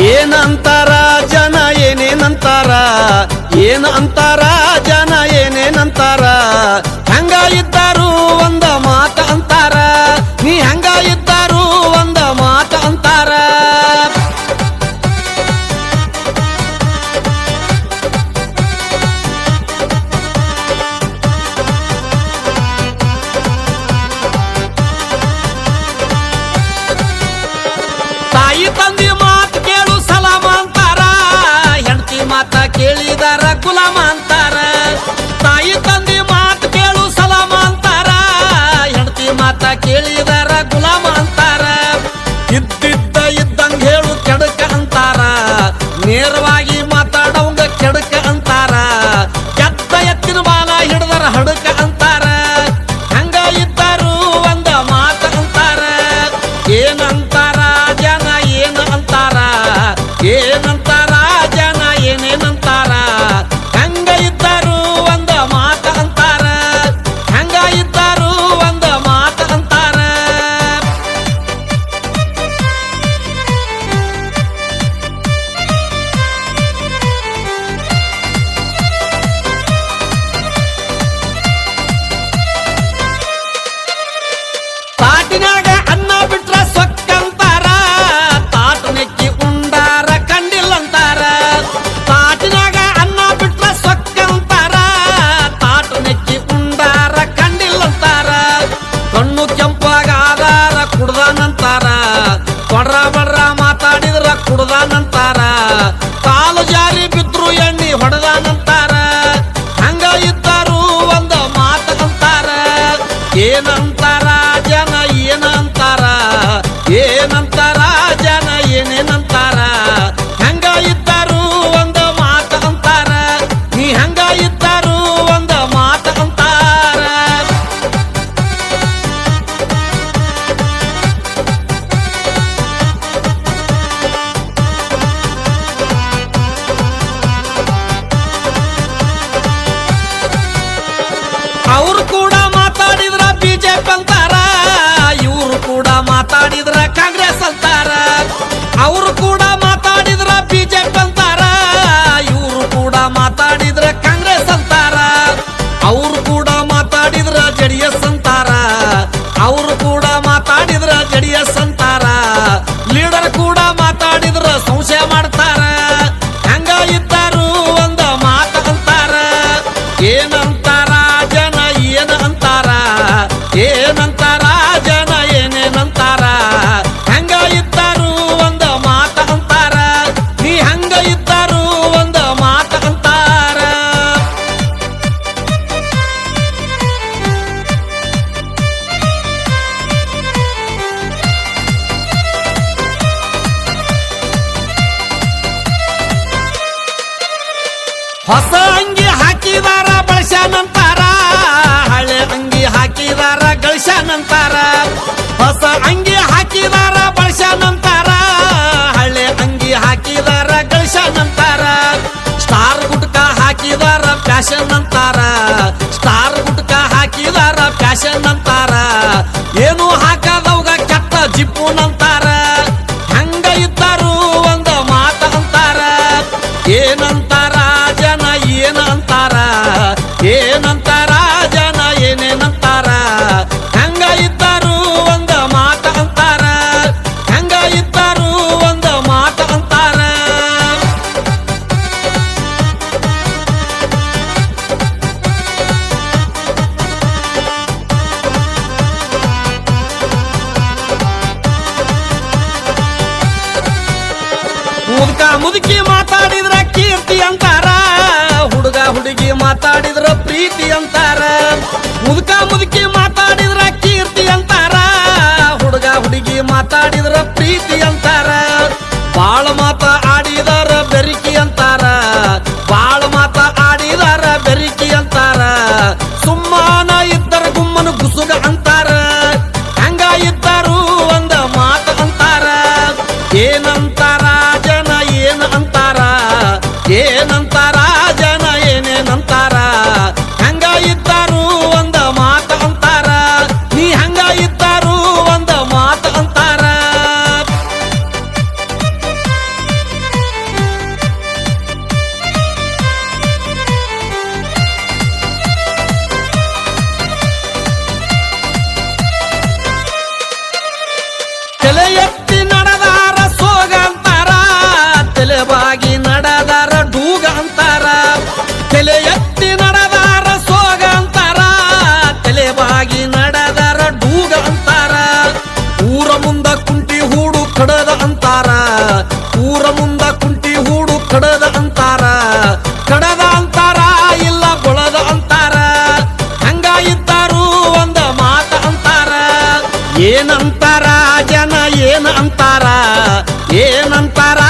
ಏನಂತಾರ ಜನ ಏನೇನಂತಾರ? ಏನ ಅಂತಾರ ಜನ ಏನೇನಂತಾರ? ಹಂಗ ಇದ್ದಾರು ಒಂದ ಮಾತ ಕೇಳಿದಾರ? ಏನಂತಾರ ಜನ ಏನಂತಾರ? ಏನಂತಾರ ಜನ ಏನೇನಂತ ಹೊಸ ಅಂಗಿ ಹಾಕಿದಾರ ಬಳಸ್ಯಾನಂತಾರ ಹಳೆ ಅಂಗಿ ಹಾಕಿದಾರ ಗಳಿಸ್ಯಾನಂತಾರ ಹೊಸ ಅಂಗಿ ಹಾಕಿದಾರ ಬಳಸ್ಯಾನಂತಾರ ಹಳೆ ಅಂಗಿ ಹಾಕಿದಾರ ಗಳಿಸ್ಯಾನಂತಾರ ಸ್ಟಾರ್ ಗುಟ್ಕ ಹಾಕಿದಾರ ಫ್ಯಾಷನ್ ಅಂತಾರ ಸ್ಟಾರ್ ಗುಟ್ಕ ಹಾಕಿದಾರ ಫ್ಯಾಷನ್ ಅಂತಾರ ಏನು ಮುದುಕ ಮುದುಕಿ ಮಾತಾಡಿದ್ರ ಕೀರ್ತಿ ಅಂತಾರ. ಹುಡುಗ ಹುಡುಗಿ ಮಾತಾಡಿದ್ರ ಪ್ರೀತಿ ಅಂತಾರ. ಮುದುಕ ಮುದುಕಿ ಮಾತಾಡಿದ್ರ ರಾಜನ ಜನ ಏನೇನಂತಾರ ಹಂಗ ಇದ್ದಾರು ಒಂದ ಮಾತ ಅಂತಾರ. ನೀ ಹಂಗ ಇದ್ದಾರು ಒಂದ ಮಾತ ಅಂತಾರ. ತಲೆಯ ಏನಂತಾರ ಜನ ಏನ ಅಂತಾರ? ಏನಂತಾರ?